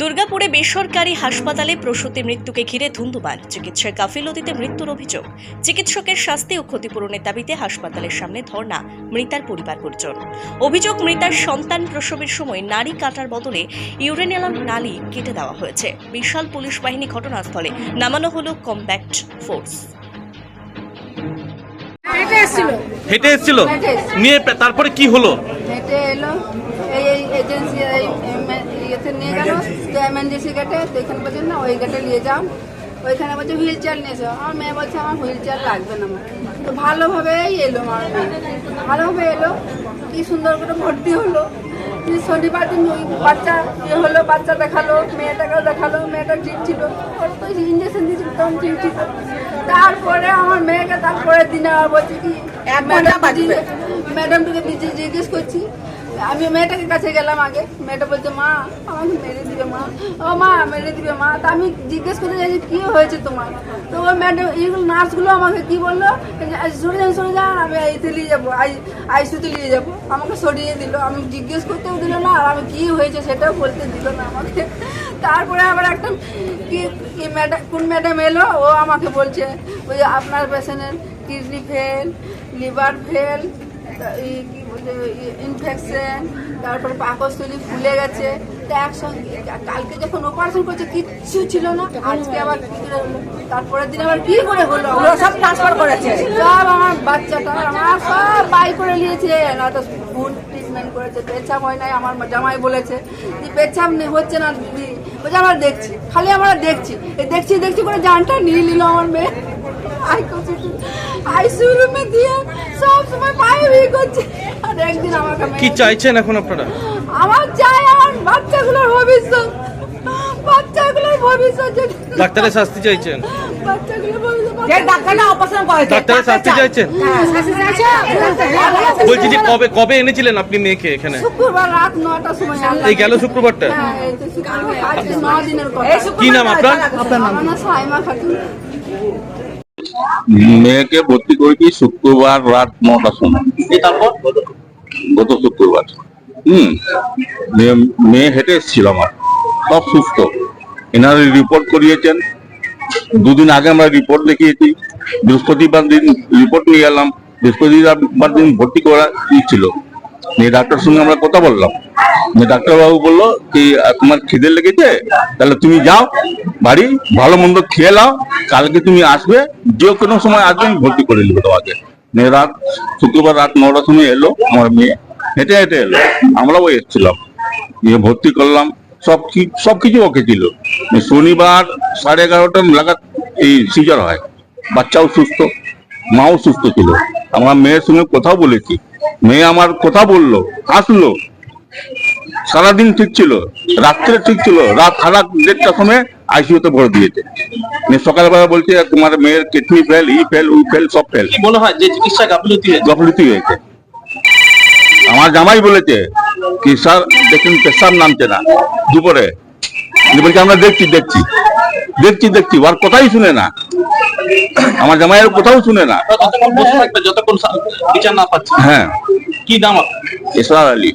দুর্গাপুরে বেসরকারি হাসপাতালে প্রসূতি মৃত্যুকে ঘিরে ধুন্ধুমার চিকিৎসার গাফিলতিতে মৃত্যুর অভিযোগ। চিকিৎসকের শাস্তি ও ক্ষতিপূরণের দাবিতে হাসপাতালের সামনে ধর্ণা মৃতার পরিবার পরিজন অভিযোগ মৃতার সন্তান প্রসবের সময় নারী কাটার বদলে ইউরেনিয়াম নালী কেটে দেওয়া হয়েছে। বিশাল পুলিশ বাহিনী ঘটনাস্থলে নামানো হলো কম্ব্যাক্ট ফোর্স। হেঁটে এসেছিল। নিয়ে তারপরে কি হলো? হেঁটে এলো। এজেন্সি এই ইয়েতে নিয়ে গেল। তো এমএনডিসি গেটে তো এখানে বলছে না ওই গেটে নিয়ে যাও। ওইখানে বলছে হুইল চেয়ার নিয়ে এসো। আমার মেয়ে বলছে আমার হুইল চেয়ার লাগবে না আমার তো ভালোভাবেই এলো আমার ভালোভাবে এলো। কি সুন্দর করে ভর্তি হলো। শনিবার দিন ওই বাচ্চা ইয়ে হলো বাচ্চা দেখাল মেয়েটাকেও দেখাল মেয়েটা ঠিক ছিল। ওর তো ইঞ্জেকশন দিয়েছিল তখন ঠিক ছিল। তারপরে আমার মেয়েকে তারপরে দিনে আবার বলছে কি ম্যাডাম ম্যাডামটাকে জিজ্ঞেস করছি আমি মেয়েটাকে কাছে গেলাম আগে। মেয়েটা বলছে, মা, আমাকে মেরে দিবে, মা। ও মা, মেরে দিবে, মা। তা আমি জিজ্ঞেস করতে চাই যে কী হয়েছে তোমার? তো ওই ম্যাডাম এইগুলো নার্সগুলো আমাকে কি বলল? সরে যান সরে যান, আমি এতে নিয়ে যাব, আই আইসিউতে নিয়ে যাব। আমাকে সরিয়ে দিল। আমি জিজ্ঞেস করতেও দিল না, আর আমি কী হয়েছে সেটাও বলতে দিল না আমাকে। তারপরে আবার একটা কি কি ম্যাডাম কোন ম্যাডাম এলো, ও আমাকে বলছে, ওই আপনার পেশেন্টের kidney fail, liver fail infection তারপরে পাকস্থলী ফুলে গেছে। তো একসঙ্গে কালকে যখন অপারেশন করছে কিচ্ছু ছিল না। আজকে আবার তারপরের দিন আবার কি করে হলো? ওরা সব ট্রান্সফার করেছে। সব আমার বাচ্চাটা আমার সব বাই করে নিয়েছে। না তো ফুল ট্রিটমেন্ট করেছে পেছাব হয় নাই আমার জামাই বলেছে। যে পেছাব নে- হচ্ছে না দিদি। বলছে আমরা দেখছি। খালি আমরা দেখছি। এই দেখছি দেখছি করে জানটা নিয়ে নিল আমার মেয়ে। আই করছে রুমে দিয়ে সব সময় পায়ে ভিড় করছে। আর একদিন আমাকে কি চাইছেন এখন আপনারা? আমার চাই আমার বাচ্চাগুলোর ভবিষ্যৎ। বাচ্চাগুলোর ভবিষ্যৎ ডাক্তারের শাস্তি চাইছেন। ডাক্তারের শাস্তি চাইছেন? হ্যাঁ, শাস্তি চাইছে বলছি যে কবে কবে এনেছিলেন আপনি মেয়েকে এখানে? শুক্রবার রাত নটার সময় আনলাম। এই গেল শুক্রবারটা? হ্যাঁ এই তো শুক্রবার আজকে ন দিনের কথা। এই শুক্রবার কি নাম আপনার? মেয়েকে ভর্তি করেছি শুক্রবার রাত নটার সময়। গত শুক্রবার। হুম মেয়ে- মেয়ে হেঁটে এসেছিল আমার। সব সুস্থ। এনারা রিপোর্ট করিয়েছেন। দুদিন আগে আমরা রিপোর্ট দেখিয়েছি। বৃহস্পতিবার দিন রিপোর্ট নিয়ে গেলাম বৃহস্পতিবার দিন ভর্তি করা ছিল। নিয়ে ডাক্তার সঙ্গে আমরা কথা বললাম। ডাক্তারবাবু বলল কি তোমার খিদে লেগেছে? তাহলে তুমি যাও, বাড়ি ভালো মন্দ খেয়ে নাও। কালকে তুমি আসবে, যে কোনো সময় আসবে, আমি ভর্তি করে নেব তোমাকে। নিয়ে রাত, শুক্রবার রাত নটার সময় এলো, আমার মেয়ে হেঁটে হেঁটে এলো। আমরাও এসেছিলাম। নিয়ে ভর্তি করলাম। সব কি- সবকিছু ওকে ছিল শনিবার সাড়ে এগারোটা নাগাদ এই সিজার হয়। বাচ্চাও সুস্থ মাও সুস্থ ছিল। আমার মেয়ের সঙ্গে কথাও বলেছি। মেয়ে আমার কথা বলল হাসলো। সারাদিন ঠিক ছিল রাত্রে ঠিক ছিল রাত সারা দেড়টার সময় আইসিউতে ভরে দিয়েছে। নিয়ে সকালবেলা বলছে তোমার মেয়ের কিডনি ফেল ই ফেল উই ফেল সব ফেল। মনে হয়? যে চিকিৎসা গাফিলতি গফলতি হয়েছে। আমার জামাই বলেছে কি স্যার দেখুন পেশাব নামছে না। দুপুরে। দুপুরে আমরা দেখছি দেখছি। দেখছি দেখছি। ওর কথাই শুনে না। আমার জামাইয়ের কোথাও শুনে না। যতক্ষণ বিচার না পাচ্ছে। হ্যাঁ। কি নাম ইসরার আলী।